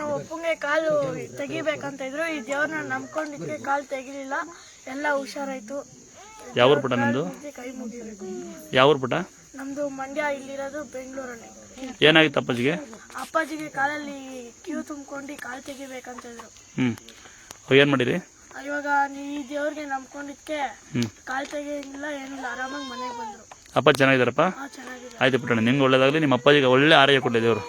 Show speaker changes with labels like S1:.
S1: ನಮ್ಮ ಒಪ್ಪಂಗೆ ಕಾಲು ತೆಗಿಬೇಕಂತ ಇದ್ರು ಈ ದೇವ್ರನ್ನ ನಂಬ್ಕೊಂಡಿದ್ಕೆ ಕಾಲು ತೆಗಿಲಿಲ್ಲ. ಎಲ್ಲ ಹುಷಾರಾಯ್ತು.
S2: ಯಾವ ಊರು ಪುಟ
S1: ನಿಮ್ದು? ಕೈ ಮುಗಿಬೇಕು
S2: ಯಾವ ಊರು ಪುಟ?
S1: ನಮ್ದು ಮಂಡ್ಯ ಇಲ್ಲಿರೋದು ಬೆಂಗಳೂರಲ್ಲಿ.
S2: ಏನಾಗಿತ್ತು ಅಪ್ಪಾಜಿಗೆ?
S1: ಅಪ್ಪಾಜಿಗೆ ಕಾಲಲ್ಲಿ ಕ್ಯೂ ತುಂಬ್ಕೊಂಡು ಕಾಲು ತೆಗಿಬೇಕಂತ ಇದ್ರು.
S2: ಹ್ಮ್. ಅವಾಗ ಏನು ಮಾಡಿರಿ?
S1: ಇವಾಗ ನೀ ಈ ದೇವ್ರಿಗೆ ನಂಬ್ಕೊಂಡಿದ್ಕೆ
S2: ಹ್ಞೂ
S1: ಕಾಲು ತೆಗಿಯಂಗಿಲ್ಲ ಏನಿಲ್ಲ ಆರಾಮಾಗಿ ಮನೆಗೆ ಬಂದ್ರು.
S2: ಅಪ್ಪ ಚೆನ್ನಾಗಿದ್ದಾರಪ್ಪ?
S1: ಹಾ ಚೆನ್ನಾಗಿದೆ
S2: ಆಯ್ತು ಪುಟ್ಟಣ್ಣ ನಿಮ್ಗೆ ಒಳ್ಳೇದಾಗಲಿ ನಿಮ್ಮ ಅಪ್ಪಾಜಿಗೆ ಒಳ್ಳೆ ಆರೋಗ್ಯ ಕೊಡಲಿ ದೇವರು.